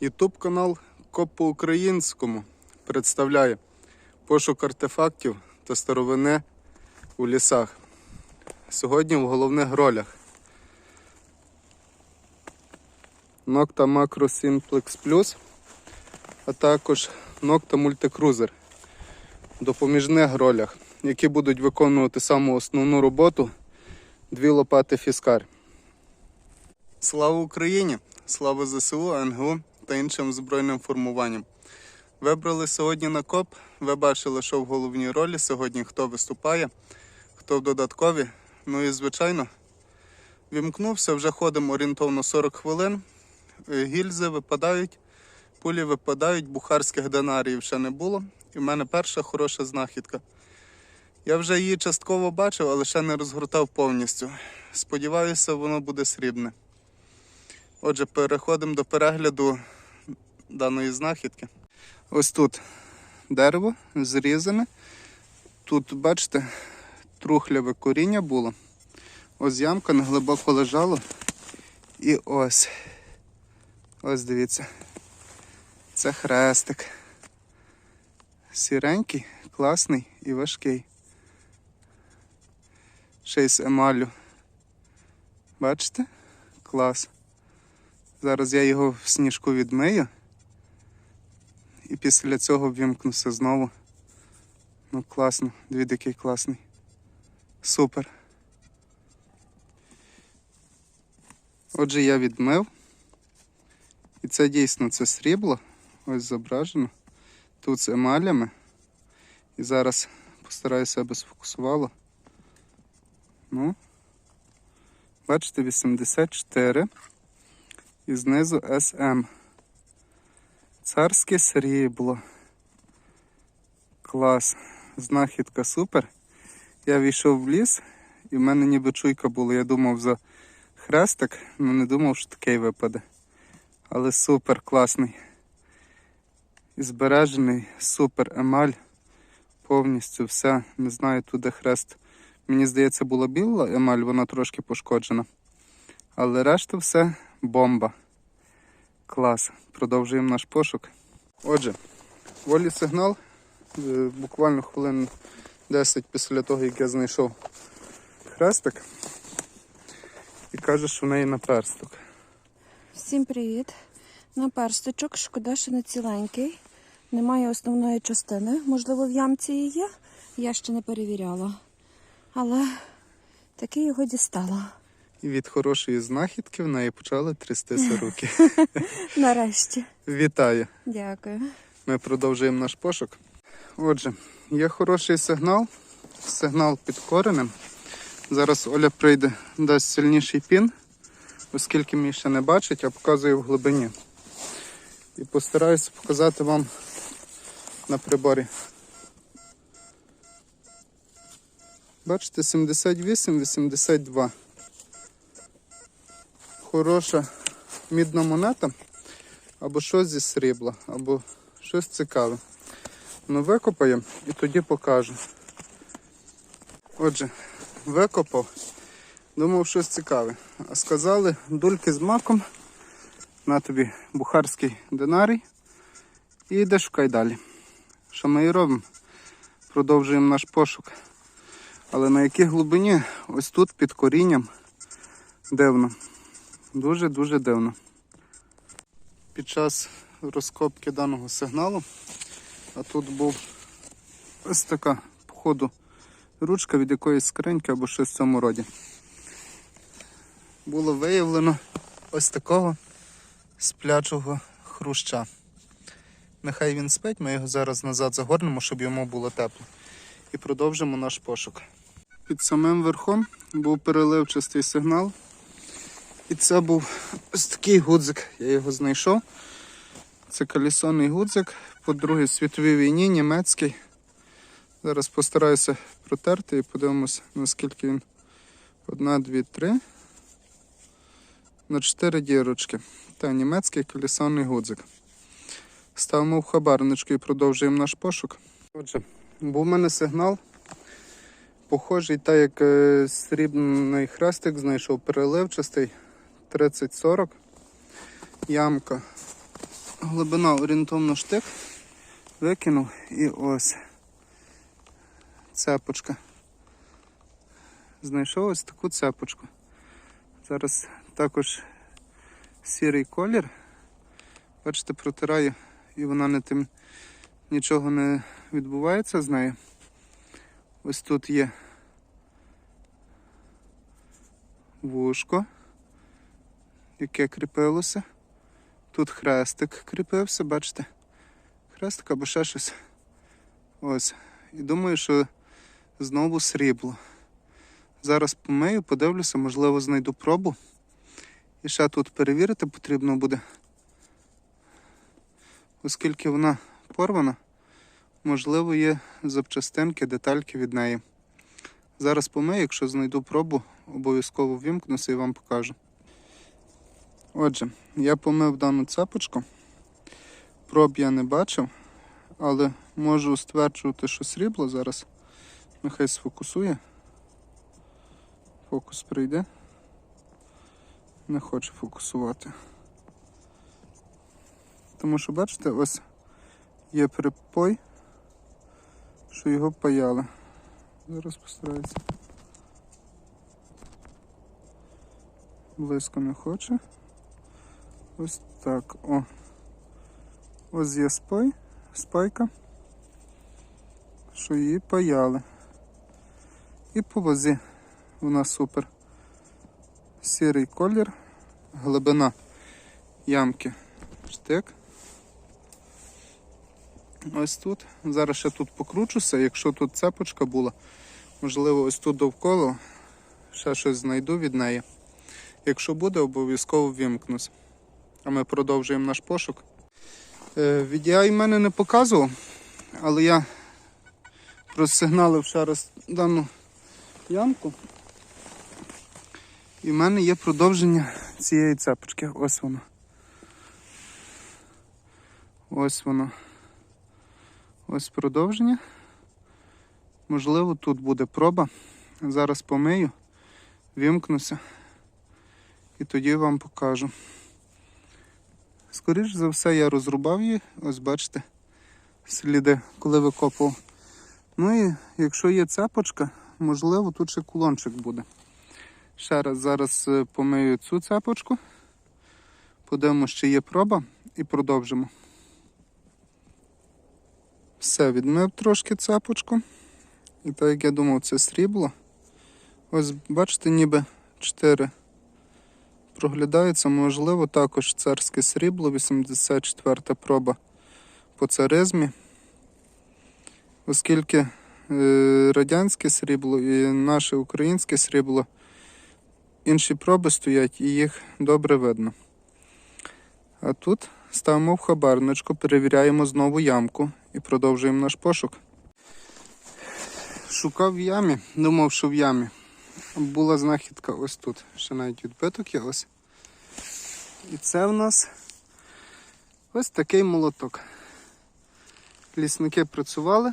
Ютуб канал Коп по-українському представляє пошук артефактів та старовини у лісах. Сьогодні в головних ролях Nocta Macro Simplex Plus, а також Nocta Multicruiser в допоміжних ролях, які будуть виконувати саму основну роботу дві лопати фіскар. Слава Україні! Слава ЗСУ, НГУ та іншим збройним формуванням. Вибрали сьогодні на коп. Ви бачили, що в головній ролі сьогодні хто виступає, хто в додаткові. Ну і звичайно, вімкнувся, вже ходимо орієнтовно 40 хвилин. Е, Гільзи випадають, пулі випадають, бухарських динаріїв ще не було. І в мене перша хороша знахідка. Я вже її частково бачив, але ще не розгортав повністю. Сподіваюся, воно буде срібне. Отже, переходимо до перегляду даної знахідки. Ось тут дерево зрізане. Тут, бачите, трухляве коріння було. Ось ямка неглибоко лежало. І ось. Ось дивіться. Це хрестик. Сіренький, класний і важкий. Ще й з емалю. Бачите? Клас. Зараз я його в сніжку відмию. І після цього ввімкнуся знову. Ну, класно, двід який класний. Супер. Отже, я відмив. І це дійсно це срібло. Ось зображено. Тут з емалями. І зараз постараюся, аби сфокусувало. Ну, бачите, 84 і знизу SM. Царське срібло. Клас. Знахідка супер. Я війшов в ліс і в мене ніби чуйка була. Я думав за хрестик, але не думав, що такий випаде. Але супер класний. І збережений, супер емаль. Повністю все. Не знаю, тут де хрест. Мені здається, була біла емаль, вона трошки пошкоджена. Але решта все бомба. Клас. Продовжуємо наш пошук. Отже, волі сигнал. Е, Буквально хвилин 10 після того, як я знайшов хрестик. І каже, що в неї наперсток. Всім привіт. На персточок, шкода, що не ціленький. Немає основної частини. Можливо, в ямці і є. Я ще не перевіряла. Але таки його дістала. І від хорошої знахідки в неї почали трястися руки. Нарешті. Вітаю! Дякую. Ми продовжуємо наш пошук. Отже, є хороший сигнал. Сигнал під коренем. Зараз Оля прийде, дасть сильніший пін, оскільки мені ще не бачить, а показує в глибині. І постараюся показати вам на приборі. Бачите, 78-82. Хороша мідна монета або щось зі срібла, або щось цікаве. Ну, викопаємо і тоді покажу. Отже, викопав, думав щось цікаве. А сказали, дульки з маком, на тобі бухарський динарій. І йдеш шукай далі. Що ми і робимо? Продовжуємо наш пошук. Але на якій глибині? Ось тут під корінням дивно. Дуже-дуже дивно. Під час розкопки даного сигналу, а тут був ось така, походу, ручка від якоїсь скриньки або щось в цьому роді. Було виявлено ось такого сплячого хруща. Нехай він спить, ми його зараз назад загорнемо, щоб йому було тепло. І продовжимо наш пошук. Під самим верхом був переливчастий сигнал. І це був ось такий гудзик. Я його знайшов. Це колісонний гудзик по Другій світовій війні, німецький. Зараз постараюся протерти і подивимося, наскільки він. Одна, дві, три. На чотири дірочки. Та німецький колісонний гудзик. Ставимо в хабарничку і продовжуємо наш пошук. Отже, був у мене сигнал. Похожий, так як е, срібний хрестик знайшов переливчастий 30-40. Ямка глибина орієнтовно штик. Викинув і ось цепочка. Знайшов ось таку цепочку. Зараз також сірий колір. Бачите, протираю і вона не тим нічого не відбувається з нею. Ось тут є вушко, яке кріпилося. Тут хрестик кріпився, бачите? Хрестик або ще щось. Ось. І думаю, що знову срібло. Зараз помию, подивлюся, можливо, знайду пробу. І ще тут перевірити потрібно буде. Оскільки вона порвана, можливо, є запчастинки, детальки від неї. Зараз помию, якщо знайду пробу, обов'язково вімкнуся і вам покажу. Отже, я помив дану цепочку. Проб я не бачив, але можу стверджувати, що срібло зараз. Нехай сфокусує. Фокус прийде. Не хоче фокусувати. Тому що, бачите, ось є припой, що його паяли. Зараз постараюся. Близько не хоче. Ось так. О. Ось є спай, спайка, що її паяли. І по вазі вона супер. Сірий колір, глибина ямки штик. Ось тут. Зараз ще тут покручуся, якщо тут цепочка була, можливо, ось тут довкола ще щось знайду від неї. Якщо буде, обов'язково вімкнусь. А ми продовжуємо наш пошук. Е, VDI мене не показував, але я просигналив ще раз дану ямку. І в мене є продовження цієї цепочки. Ось воно. Ось воно. Ось продовження. Можливо, тут буде проба. Зараз помию, вімкнуся і тоді вам покажу. Скоріше за все, я розрубав її, ось бачите, сліди, коли викопував. Ну і якщо є цепочка, можливо, тут ще кулончик буде. Ще раз зараз е, помию цю цепочку, подивимося, чи є проба, і продовжимо. Все, відмив трошки цепочку. І так як я думав, це срібло. Ось бачите, ніби 4 проглядається, можливо, також царське срібло, 84 та проба по царизмі. Оскільки е, радянське срібло і наше українське срібло, інші проби стоять і їх добре видно. А тут ставимо в хабарничку, перевіряємо знову ямку і продовжуємо наш пошук. Шукав в ямі, думав, що в ямі. Була знахідка ось тут. Ще навіть відбиток є ось. І це в нас ось такий молоток. Лісники працювали,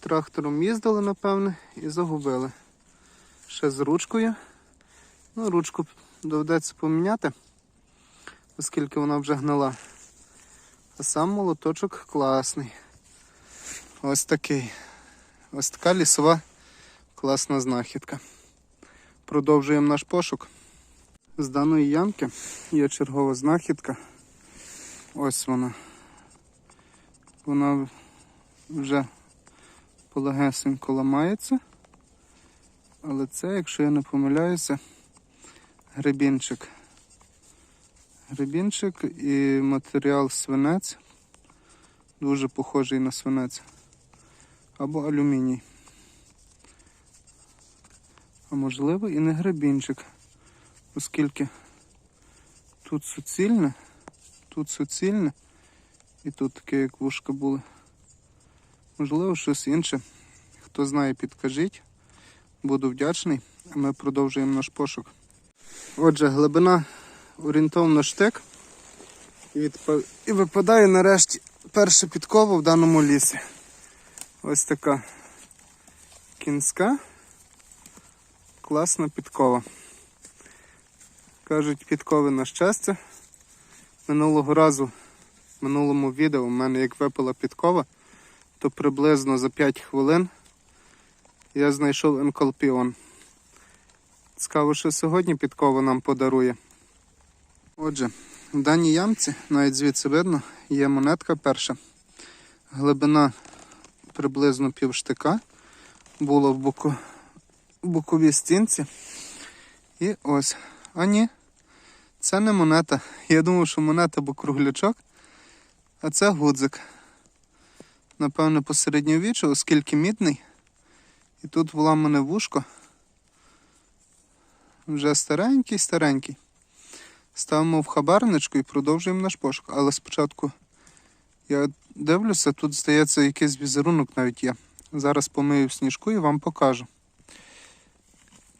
трактором їздили, напевне, і загубили. Ще з ручкою. Ну, ручку доведеться поміняти, оскільки вона вже гнила. А сам молоточок класний. Ось такий. Ось така лісова класна знахідка. Продовжуємо наш пошук. З даної ямки є чергова знахідка. Ось вона. Вона вже полегесенько ламається. Але це, якщо я не помиляюся, гребінчик. Гребінчик і матеріал свинець. Дуже похожий на свинець. Або алюміній. А можливо і не гребінчик, оскільки тут суцільне, тут суцільне і тут таке, як вушка були. Можливо, щось інше. Хто знає, підкажіть. Буду вдячний, а ми продовжуємо наш пошук. Отже, глибина орієнтовно штик. І, відпа- і випадає нарешті перша підкова в даному лісі. Ось така кінська. Класна підкова. Кажуть, підкови на щастя. Минулого разу, в минулому відео, в мене як випала підкова, то приблизно за 5 хвилин я знайшов енколпіон. Цікаво, що сьогодні підкова нам подарує. Отже, в даній ямці, навіть звідси видно, є монетка перша. Глибина приблизно пів штика. Була в, боку, в боковій стінці. І ось. А ні, це не монета. Я думав, що монета або круглячок, а це гудзик. Напевно, посередньовіччя, оскільки мідний. І тут вламане вушко. Вже старенький, старенький. Ставимо в хабарничку і продовжуємо наш пошук. Але спочатку я дивлюся, тут здається якийсь візерунок навіть є. Зараз помию сніжку і вам покажу.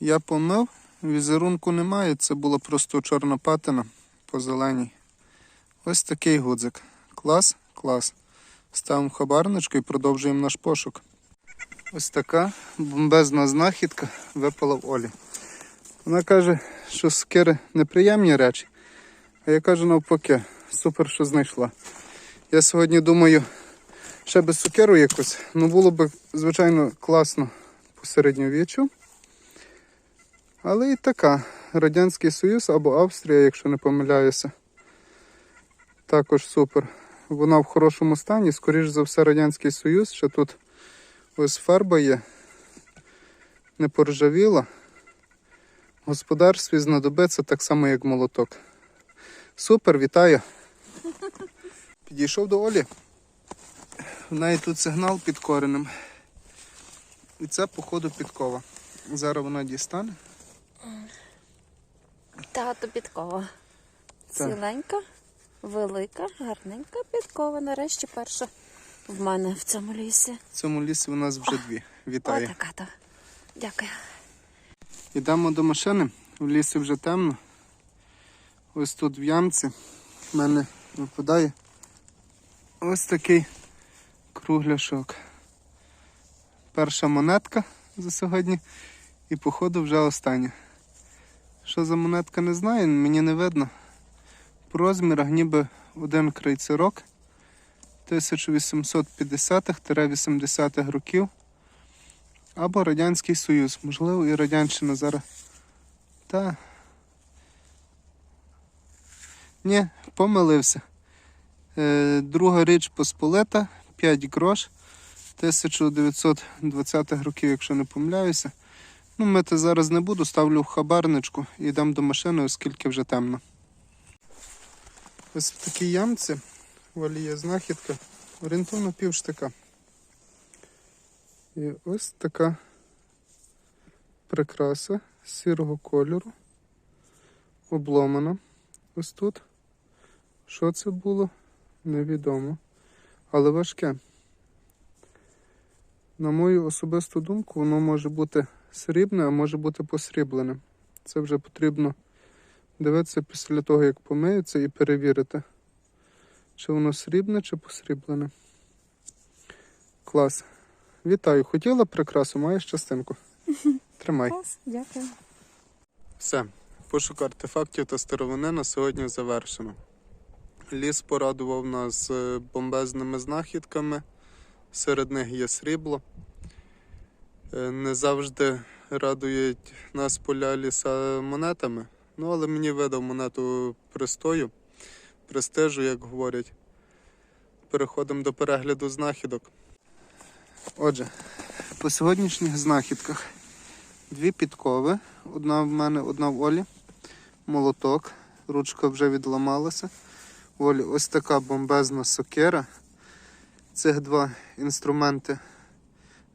Я помив, візерунку немає, це була просто чорна патина по зеленій. Ось такий гудзик. Клас, клас. Ставимо хабарничку і продовжуємо наш пошук. Ось така бомбезна знахідка випала в Олі. Вона каже, що сокири неприємні речі. А я кажу навпаки, супер, що знайшла. Я сьогодні думаю, ще без сокиру якось. Ну було б, звичайно, класно по середньовіччю. Але і така. Радянський Союз або Австрія, якщо не помиляюся. Також супер. Вона в хорошому стані, скоріш за все, Радянський Союз. Ще тут ось фарба є. Не поржавіла. В господарстві знадобиться так само, як молоток. Супер, вітаю. Підійшов до Олі. В неї тут сигнал під коренем. І це, походу, підкова. Зараз вона дістане. Тато підкова. Ціленька, велика, гарненька підкова. Нарешті перша в мене в цьому лісі. В цьому лісі у нас вже дві. Вітаю. Отака то. Дякую. Йдемо до машини. В лісі вже темно. Ось тут в ямці в мене випадає ось такий кругляшок. Перша монетка за сьогодні і походу вже остання. Що за монетка не знаю, мені не видно. По розмірах ніби один крейцерок 1850-80-х років. Або Радянський Союз. Можливо, і Радянщина зараз. Та. Ні, помилився. Е, друга річ Посполита, 5 грош 1920-х років, якщо не помиляюся. Ну, мити зараз не буду, ставлю в хабарничку і йдемо до машини, оскільки вже темно. Ось в такій ямці валі є знахідка. Орієнтовно пів штика. І ось така прикраса сірого кольору. Обломана. Ось тут. Що це було? Невідомо. Але важке. На мою особисту думку, воно може бути срібне, а може бути посріблене. Це вже потрібно дивитися після того, як помиється, і перевірити, чи воно срібне, чи посріблене. Клас. Вітаю, хотіла прикрасу, маєш частинку. Тримай. Клас, дякую. Все, пошук артефактів та старовини на сьогодні завершено. Ліс порадував нас е, бомбезними знахідками. Серед них є срібло. Е, Не завжди радують нас поля ліса монетами. Ну, але мені видав монету пристою, престижу, як говорять. Переходимо до перегляду знахідок. Отже, по сьогоднішніх знахідках дві підкови. Одна в мене, одна в Олі. Молоток. Ручка вже відламалася. Олі ось така бомбезна сокира. Цих два інструменти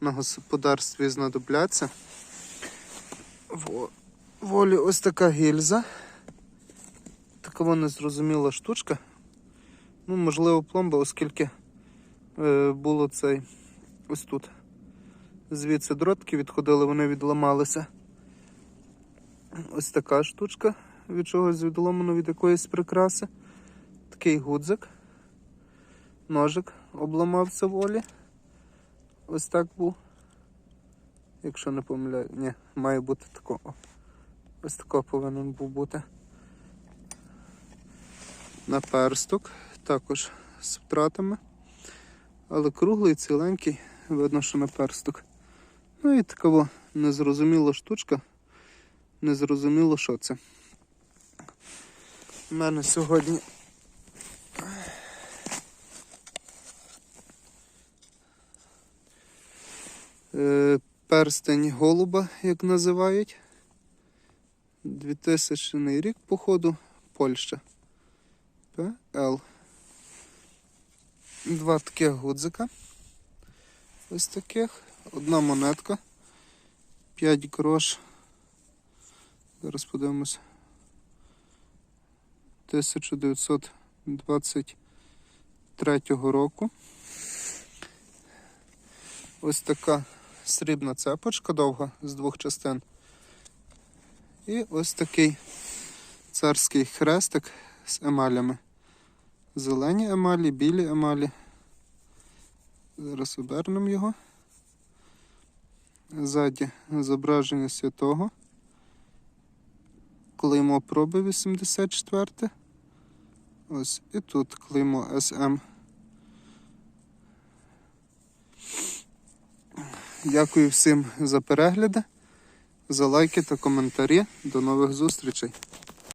на господарстві знадобляться. В, в Олі ось така гільза. Така вона зрозуміла штучка. Ну, можливо, пломба, оскільки е, було цей ось тут. Звідси дротки відходили, вони відламалися. Ось така штучка від чогось відломано від якоїсь прикраси. Такий гудзик. Ножик обламався в Олі. Ось так був. Якщо не помиляю, ні, має бути такого. Ось такого повинен був бути. наперсток, також з втратами. Але круглий, ціленький, видно, що наперсток. Ну і така незрозуміла штучка. Незрозуміло, що це. У мене сьогодні перстень голуба, як називають. 2000 рік, походу, Польща. ПЛ. Два таких гудзика. Ось таких. Одна монетка. 5 грош. Зараз подивимось. 1923 року. Ось така срібна цепочка довга з двох частин. І ось такий царський хрестик з емалями. Зелені емалі, білі емалі. Зараз обернемо його. Ззаді зображення святого. Клеймо проби 84. Ось і тут клеймо СМ. Дякую всім за перегляди, за лайки та коментарі. До нових зустрічей!